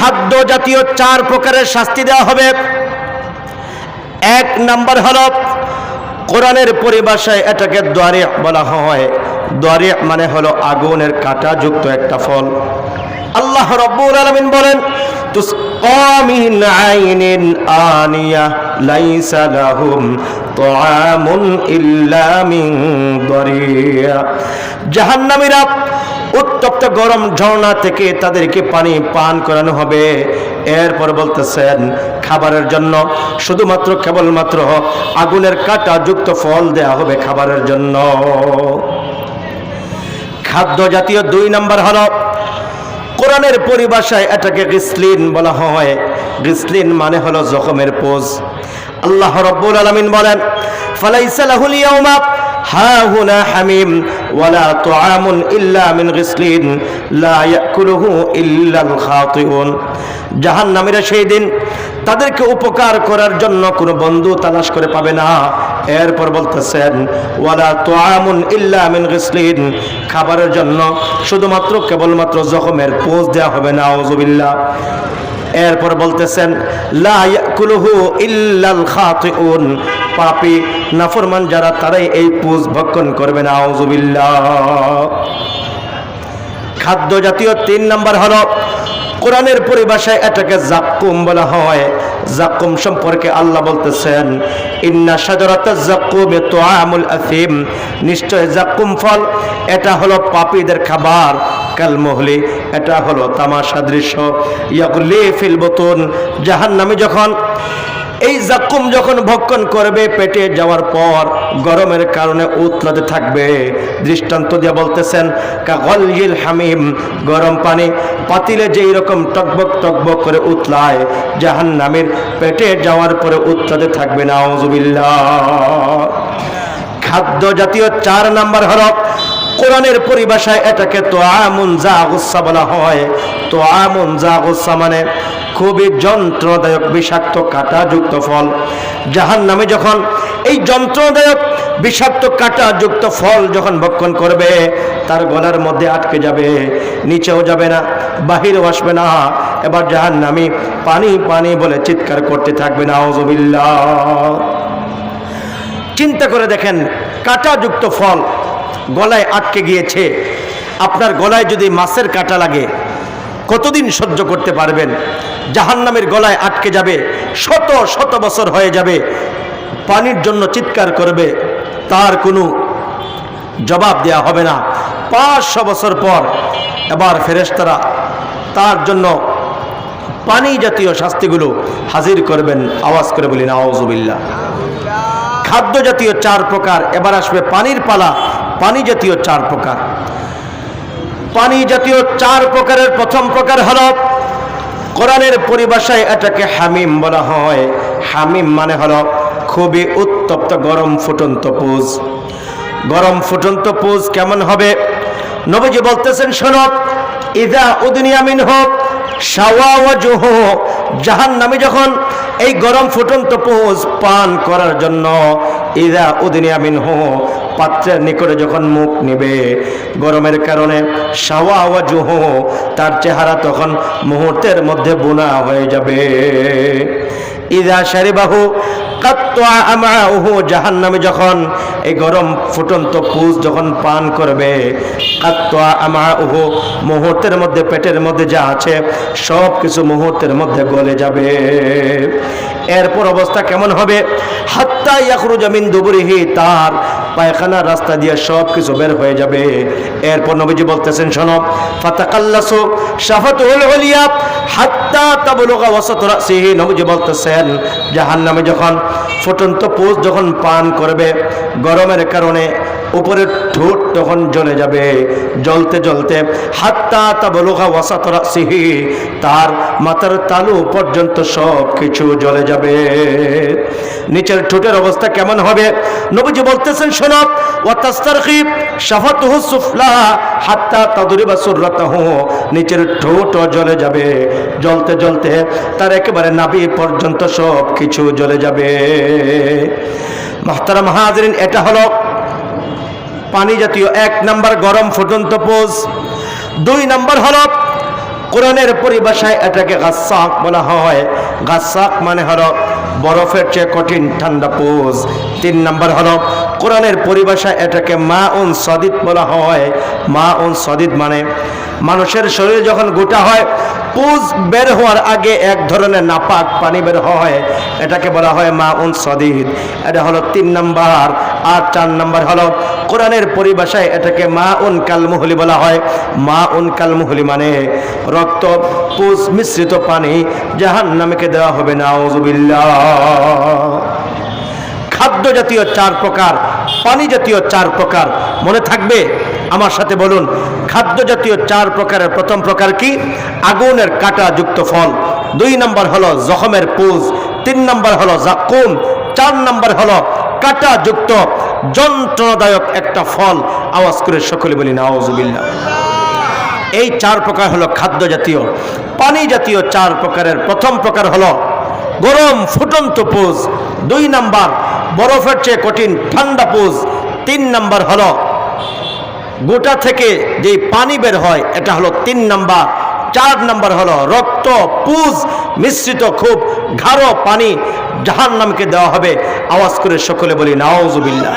খাদ্য জাতীয় চার প্রকারের শাস্তি দেওয়া হবে। এক নাম্বার হল, কোরআনের পরিভাষায় এটাকে দ্বারে বলা হয়। দ্বারে মানে হলো আগুনের কাঁটা যুক্ত একটা ফল। আল্লাহ রব্বুল আলামিন বলেন জাহান্নামীরা উত্তপ্ত গরম ঝর্ণা থেকে তাদেরকে পানি পান করানো হবে। এরপর বলতেছেন, খাবারের জন্য শুধুমাত্র কেবলমাত্র আগুনের কাঁটা যুক্ত ফল দেয়া হবে খাবারের জন্য। খাদ্য জাতীয় দুই নাম্বার হলো, কোরআনের পরিভাষায় এটাকে গিসলিন বলা হয়। গিসলিন মানে হলো জখমের পোজ। আল্লাহ রব্বুল আলামিন বলেন, ফালাইসা লাহুল ইয়াউমা হা হুনা হামিম ওয়ালা তুআমুন ইল্লা মিন গিসলিন, লা ইয়াকুলুহু ইল্লাল খাতিউন। সেই দিন তাদেরকে উপকার করার জন্য কোনো বন্ধু তালাশ করে পাবে না। এরপর বলতেছেন, ওয়ালা তুআমুন ইল্লা মিন গিসলিন, খাবারের জন্য শুধুমাত্র কেবলমাত্র জখমের পোজ দেওয়া হবে না, আউযুবিল্লাহ। এরপর বলতেছেন পাপী, নাফরমান যারা, তারাই এই পুজ ভক্ষণ করবে না খাদ্য জাতীয় তিন নাম্বার হলো, কোরআনের পরিভাষায় এটাকে জাক্কুম বলা হয়। জাক্কুম সম্পর্কে আল্লাহ বলতেছেন, ইন্না সাজরাতা জাক্কুম তুআমুল আসিম নিশ্চয় জাক্কুম ফল, এটা হলো পাপীদের খাবার। কাল মহলি, এটা হলো তামাশা দৃশ্য। ইয়াকুলি ফিল বতুন, জাহান্নামী যখন এই জাকুম যখন ভক্ষণ করবে, পেটে যাওয়ার পর গরমের কারণে উতলাতে থাকবে। দৃষ্টান্ত দিয়ে বলতেছেন, কাগলিল হামিম গরম পানি পাতিলে যেই রকম টকবক টকবক করে উতলায়, জাহান্নামের পেটে যাওয়ার পরে উতলাতে থাকবে। না খাদ্য জাতীয় চার নাম্বার হলো কোরআনের পরিভাষায় এটাকে তো আমুন যা গুসা বলা হয়। তো আমুন যা গুসা মানে খুবই যন্ত্রদায়ক, বিষাক্ত কাঁটাযুক্ত ফল। জাহান নামে যখন এই যন্ত্রদায়ক, বিষাক্ত কাঁটাযুক্ত ফল যখন ভক্ষণ করবে, তার গলার মধ্যে আটকে যাবে, নিচেও যাবে না, বাহিরেও আসবে না। এবার জাহান নামি পানি পানি বলে চিৎকার করতে থাকবে না চিন্তা করে দেখেন, কাঁটাযুক্ত ফল গলায় আটকে গিয়েছে। আপনার গলায় যদি মাছের কাঁটা লাগে, কতদিন সহ্য করতে পারবেন? জাহান্নামের গলায় আটকে যাবে, শত শত বছর হয়ে যাবে। পানির জন্য চিৎকার করবে, তার কোনো জবাব দেয়া হবে না। পাঁচশো বছর পর এবার ফেরেস্তারা তার জন্য পানি জাতীয় শাস্তিগুলো হাজির করবেন। আওয়াজ করে বলি না খাদ্য জাতীয় চার প্রকার, এবার আসবে পানির পালা পানি জাতীয় চার প্রকার। পানি জাতীয় চার প্রকারের প্রথম প্রকার হল, কোরআনের পরিভাষায় এটাকে হামিম বলা হয়। হামিম মানে হলো খুবই উত্তপ্ত গরম ফুটন্ত পুজ। গরম ফুটন্ত পুজ কেমন হবে? নবীজি বলতেছেন শোনক ইদা উদনিয়ামিন হোক সাওয়াজুহ জাহান নামে যখন এই গরম ফুটন্ত পোজ পান করার জন্য, ইদা উদনিয়ামিন হো পাত্রের নিকটে যখন মুখ নিবে, গরমের কারণে সাওয়াজুহ তার চেহারা তখন মুহূর্তের মধ্যে বোনা হয়ে যাবে। ইদা শারিবাহু জাহান্নামে যখন এই গরম ফুটন্ত পুজ যখন পান করবে মুহূর্তের মধ্যে পেটের মধ্যে যা আছে সব কিছু মুহূর্তের মধ্যে গলে যাবে। এরপর অবস্থা কেমন হবে? হাত্তা ইয়াখরু জামিন দুবুরিহি, তার পায়খানার রাস্তা দিয়ে সব কিছু বের হয়ে যাবে। এরপর নবীজি বলতেছেন সনব ফাতাকাল্লাসু শাফাতুল উলিয়া হাত্তা তাবলুগা ওয়াসাত রাসিহি। নবীজি বলতেছেন, জাহান্নামে যখন ফুটন্ত পোষ যখন পান করবে, গরমের কারণে উপরের ঠোঁট তখন জ্বলে যাবে। জ্বলতে জ্বলতে, হাত্তা তাবলুগা ওয়াসাত রাসিহি তার মাথার তালু পর্যন্ত সব কিছু জ্বলে যাবে। নিচের ঠোঁটের অবস্থা কেমন হবে? নবীজি বলতেছেন, শোনো ওয়াতাস্তারখি শাফাতুহু সুফলা হাত্তা তাদরিবা সুররাতাহু নিচের ঠোঁট জ্বলে যাবে। জ্বলতে জ্বলতে, তার একেবারে নাভি পর্যন্ত সব কিছু জ্বলে যাবে। মাহতারা মাহাজরিন এটা হলো পানি জাতীয় এক নাম্বার গরম ফুটন্ত পোজ দুই নাম্বার হলো, কোরআনের পরিভাষায় এটাকে গাছাক বলা হয়। গাছাক মানে হলো বরফের চেয়ে কঠিন ঠান্ডা পোজ তিন নাম্বার হলো কোরআনের পরিভাষায় এটাকে মা উন সদিদ বলা হয়। মা উন সদিদ মানে মানুষের শরীরে যখন গোটা হয়, পুজ বের হওয়ার আগে এক ধরনের নাপাক পানি বের হয়। এটাকে বলা হয় মা উন সদিদ। এটা হলো তিন নাম্বার আর চার নাম্বার হলো কোরআনের পরিভাষায় এটাকে মা উন কালমুহলি বলা হয়। মা উন কালমুহলি মানে রক্ত, পুজ, মিশ্রিত পানি জাহান নামকে দেওয়া হবে। না খাদ্য জাতীয় চার প্রকার পানি জাতীয় চার প্রকার। মনে থাকবে? আমার সাথে বলুন খাদ্য জাতীয় চার প্রকারের প্রথম প্রকার কি? আগুনের কাটা যুক্ত ফল। দুই নম্বর হলো জখমের পুজ, তিন নম্বর হলো জাকুম, চার নম্বর হলো কাটা যুক্ত যন্ত্রণাদায়ক একটা ফল। আওয়াজ করে সকলে বলি না আওয়াজুবিল্লাহ এই চার প্রকার হলো খাদ্য জাতীয় পানি জাতীয় চার প্রকারের প্রথম প্রকার হলো গরম ফুটন্ত পোজ। দুই নাম্বার বরফের চেয়ে কঠিন ঠান্ডা পোজ তিন নাম্বার হলো গোটা থেকে যে পানি বের হয়, এটা হলো তিন নাম্বার। চার নাম্বার হলো রক্ত পুজ মিশ্রিত খুব ঘাড়ো পানি জাহান নামকে দেওয়া হবে। আওয়াজ করে সকলে বলি নাওজুবিল্লাহ